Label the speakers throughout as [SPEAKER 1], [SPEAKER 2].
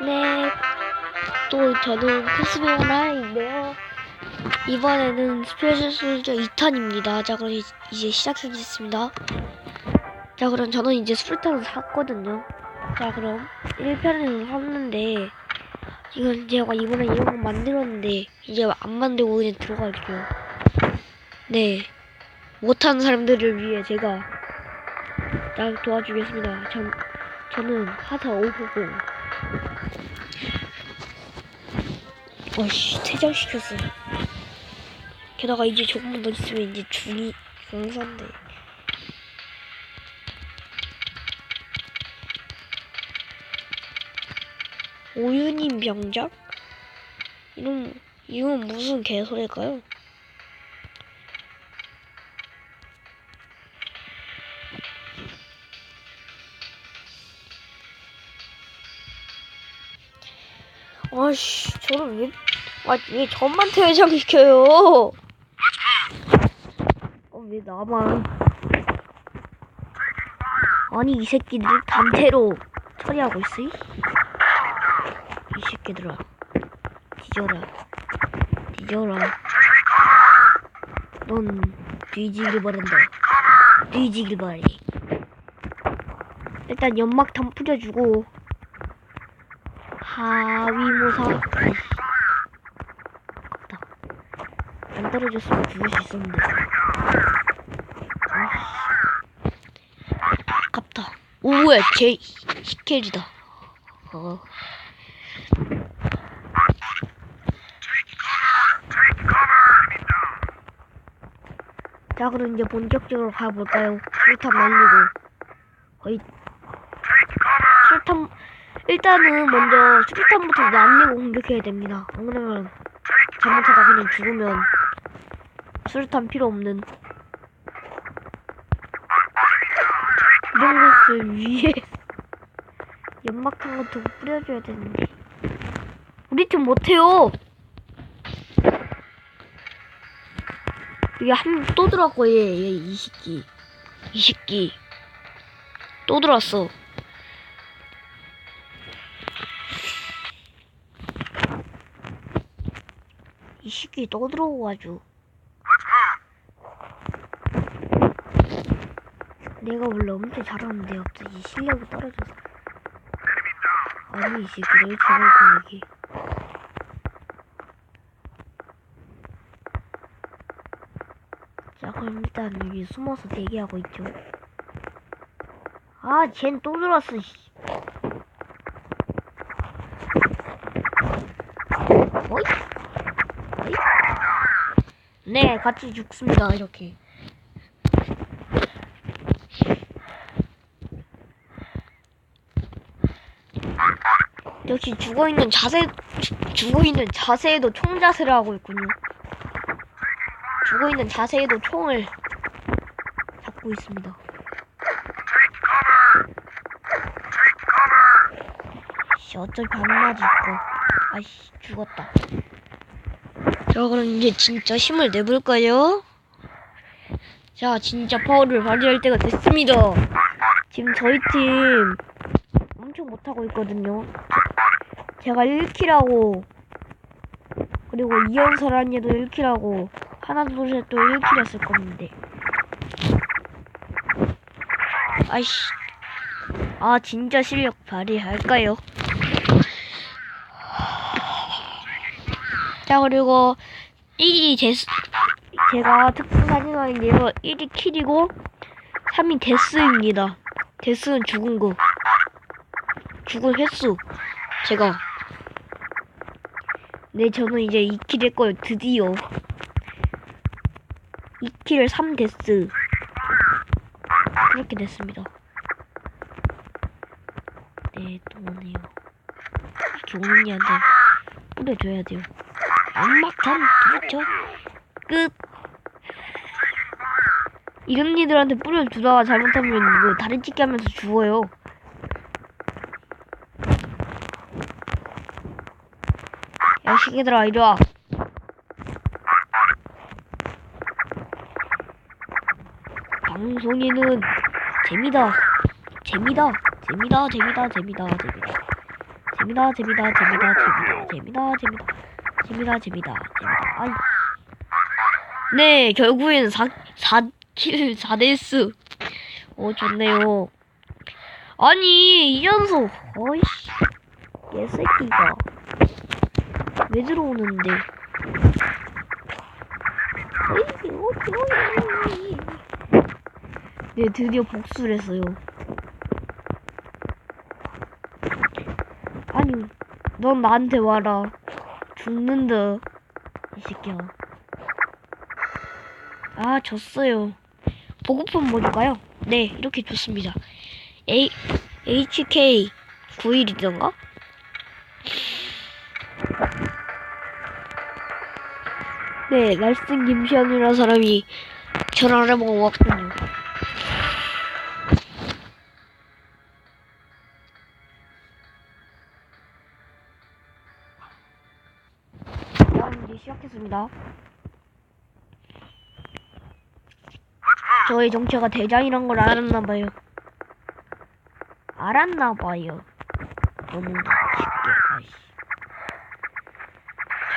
[SPEAKER 1] 네, 또 저는 코스메라인데요. 이번에는 스페셜 솔저 2탄입니다. 자, 그럼 이- 이제 시작하겠습니다. 자, 그럼 저는 이제 술탄을 샀거든요. 자, 그럼 1편에서 샀는데, 이건 제가 이번에 이런 거 만들었는데, 이제 안 만들고 그냥 들어갈게요. 네. 못하는 사람들을 위해 제가 나 도와주겠습니다. 전, 저는 하사 590. 어씨, 퇴장시켰어. 게다가 이제 조금만 더 있으면 이제 중이 강사인데. 오유님 병장? 이런, 이건 무슨 개소리일까요? 아, 왜 저만 퇴장시켜요? 어, 왜 나만? 아니, 이 새끼들 단체로 처리하고 있어? 이, 이 새끼들아. 뒤져라. 뒤져라. 넌 뒤지길 바란다. 뒤지길 바래. 일단 연막탄 뿌려주고, 하위모사. 아이씨. 아깝다. 안 떨어졌으면 죽을 수 있었는데. 아이씨. 아깝다. 오, 뭐야, 제 시켈이다. 어. 자, 그럼 이제 본격적으로 가볼까요? 술탄 날리고. 거의. 술탄, 일단은 먼저 수류탄부터 날리고 공격해야 됩니다. 안 그러면 잘못하다 그냥 죽으면 수류탄 필요 없는. 이런 것을 위해 연막탄 같은 거 뿌려줘야 되는데. 우리 팀 못해요. 이게 한번또 들어왔고 얘얘 이 새끼. 이 새끼. 또 들어왔어. 이 새끼 또 들어오가지고 내가 원래 엄청 잘하는데 갑자기 실력이 떨어져서 아니 이 새끼 널 잘하고 얘기 자 그럼 일단 여기 숨어서 대기하고 있죠 아쟨 또 들어왔어 씨. 어이? 어이? 네, 같이 죽습니다, 이렇게. 역시 죽어있는 자세, 죽- 죽어있는 자세에도 총 자세를 하고 있군요. 죽어있는 자세에도 총을 잡고 있습니다. 씨, 안 맞을 거. 아이씨, 죽었다. 자, 그럼 이제 진짜 힘을 내볼까요? 자, 진짜 파워를 발휘할 때가 됐습니다. 지금 저희 팀 엄청 못하고 있거든요. 제- 제가 1킬하고, 그리고 이연설한이도 1킬하고, 하나, 둘, 셋또 1킬 했을 건데. 아이씨. 아, 진짜 실력 발휘할까요? 자 그리고 1위 데스 제가 특수 사진왕인데요 1위 킬이고 3위 데스입니다 데스는 죽은 거 죽은 횟수. 제가 네 저는 이제 2킬 했고요. 드디어. 2킬 3 데스. 그렇게 됐습니다. 네 또네요. 종훈이한테 뿌려줘야 돼요. 연막탄 그렇죠 끝. 이런 니들한테 뿌려주다가 잘못하면 뭐 다리 찢기 하면서 죽어요 야 시계들아 이리 와. 방송에는 재미다. 재미다. 재미다 재미다 재미다 재미다. 재미다 재미다 재미다 재미다 재미다. 재미다 재미다 재미다. 아이. 네 결국엔 4, 4킬 4데스. 어 좋네요. 아니 이연속 어이씨. 개새끼가 왜 들어오는데? 네 드디어 복수를 했어요? 아니 넌 나한테 와라. 죽는다 이 새끼야. 아 졌어요. 보급품 뭐 줄까요? 네 이렇게 좋습니다. A, HK 91이던가? 네 날쌘 김시현이라는 사람이 저를 알아보고 왔군요. 다음 이제 시작했습니다. 저의 정체가 대장이란 걸 알았나봐요. 알았나봐요. 너무 쉽게 아이씨.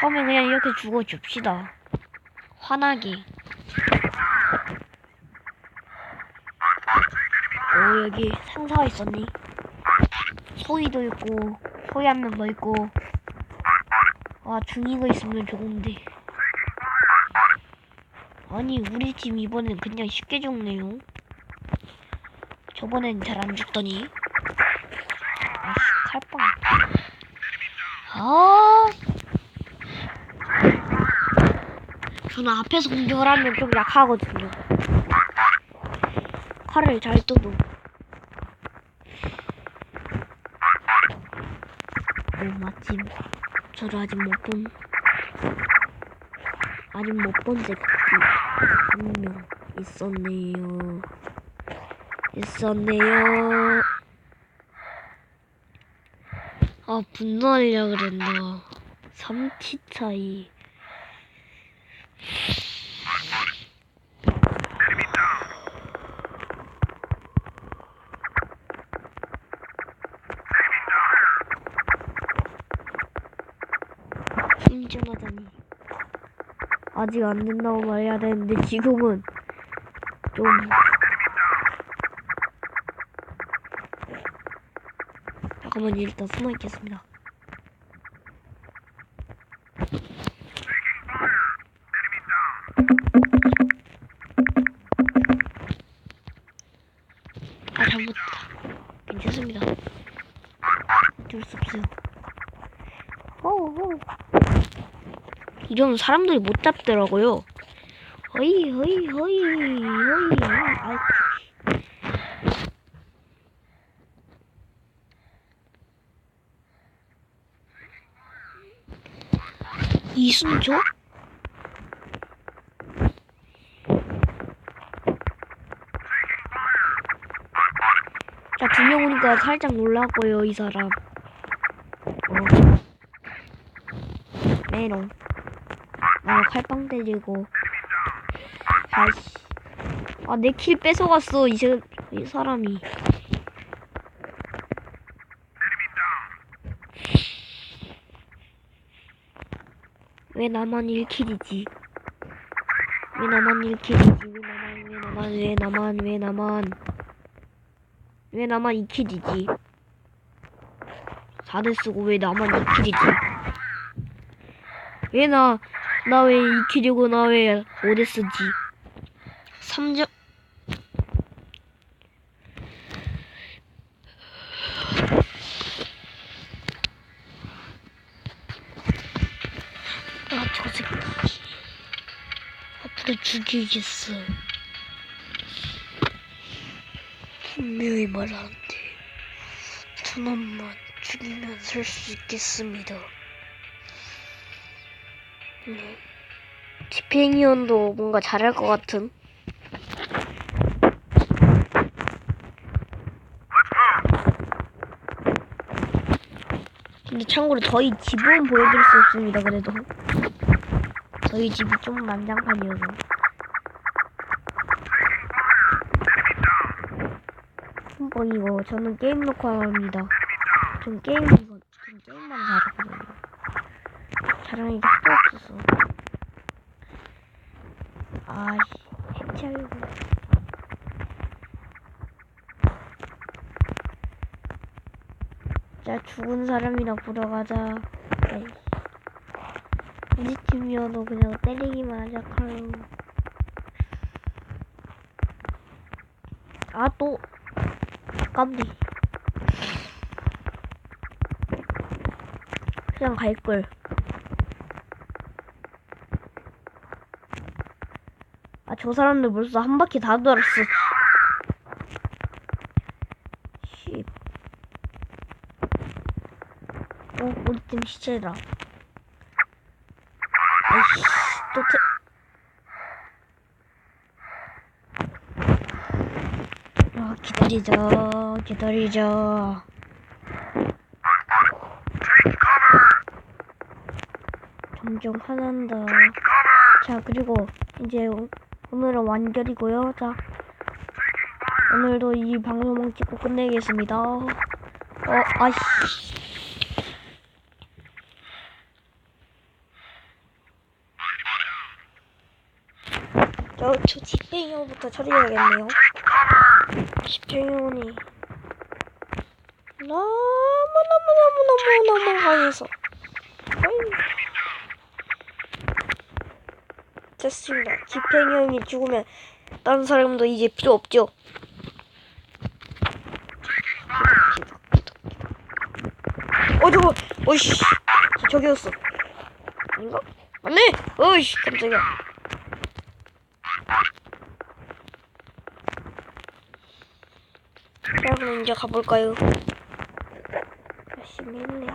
[SPEAKER 1] 처음에 그냥 이렇게 죽어 줍시다 화나게 오 여기 상사가 있었니? 소희도 있고 소희 한 명 더 있고. 아 중이가 있으면 좋은데. 아니 우리 팀 이번엔 그냥 쉽게 죽네요. 저번엔 잘 안 죽더니 아씨 칼빵 아 저는 앞에서 공격을 하면 좀 약하거든요. 칼을 잘 떠도 오 마침 저를 아직 못 본 아직 못본 새끼 한명 있었네요. 있었네요. 아 분노하려 그랬나 3치 차이 인정하다니 아직 안 된다고 말해야 되는데 지금은 좀 잠깐만 일단 숨어 있겠습니다. 아 잘못했다. 괜찮습니다. 어쩔 수 없어요. 호호. 이러면 사람들이 못 잡더라고요. 허이 허이 허이 허이 아이 이순조? 자, 두명 오니까 살짝 놀랐고요, 이 사람. 어. 메롱. 아, 칼빵 때리고. 아이씨. 아, 내 킬 뺏어갔어, 이, 새, 이 사람이. 왜 나만 1킬이지? 왜 나만 1킬이지? 왜 나만, 왜 나만, 왜 나만, 왜 나만. 왜 나만 2킬이지? 4대 쓰고 왜 나만 2킬이지? 왜 나, 나왜 2킬이고 나왜 5대 쓰지? 3점. 아, 저 새끼. 앞으로 죽이겠어. 분명히 말하는데, 두 놈만 죽이면 살 수 있겠습니다. 네. 디페니언도 뭔가 잘할 것 같은. 근데 참고로 저희 집은 보여드릴 수 없습니다. 그래도 저희 집이 좀 난장판이어서. 한번 이거 저는 게임 녹화합니다. 전 게임 이거 같은 게임만 잘하거든요. 하나도 없어서. 아이씨, 해체하려고. 자, 죽은 사람이나 보러 가자. 에이. 우리 팀이어도 그냥 때리기만 하자, 칼로. 아, 또. 깜디. 그냥 갈걸. 저 사람들 벌써 한 바퀴 다 돌았어. 씨. 어, 우리 팀 시체다. 아이씨, 또 태... 아, 기다리자, 기다리자. 점점 화난다. 자, 그리고 이제 오- 오늘은 완결이고요. 자, 오늘도 이 방송만 찍고 끝내겠습니다. 어, 아이씨. 저, 저 집행용부터 처리해야겠네요. 집행용이 너무너무너무너무너무 강해서. 어이. 됐습니다. 집행용이 죽으면 다른 사람도 이제 필요 없죠. 어 저거 어이씨 저- 저기였어 아닌가? 맞네 어이씨 깜짝이야 자 그럼 이제 가볼까요? 열심히 했네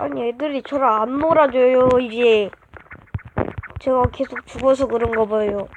[SPEAKER 1] 아니 애들이 저를 안 놀아줘요 이제. 제가 계속 죽어서 그런가 봐요.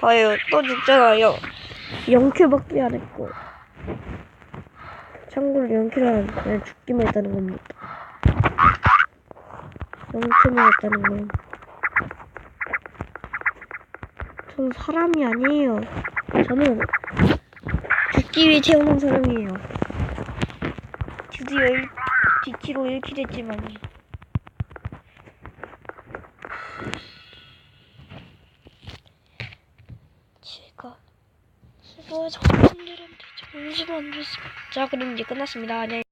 [SPEAKER 1] 봐요. 또 죽잖아요. 0킬밖에 안 했고. 참고로 0킬은 그냥 죽기만 했다는 겁니다. 0킬만 했다는 건 저는 사람이 아니에요. 저는 죽기 위해 태어난 사람이에요 드디어 1, D키로 1킬 했지만요 제가 제가 저분들한테 정신 안 줬습니다. 자, 그럼 이제 끝났습니다. 안녕히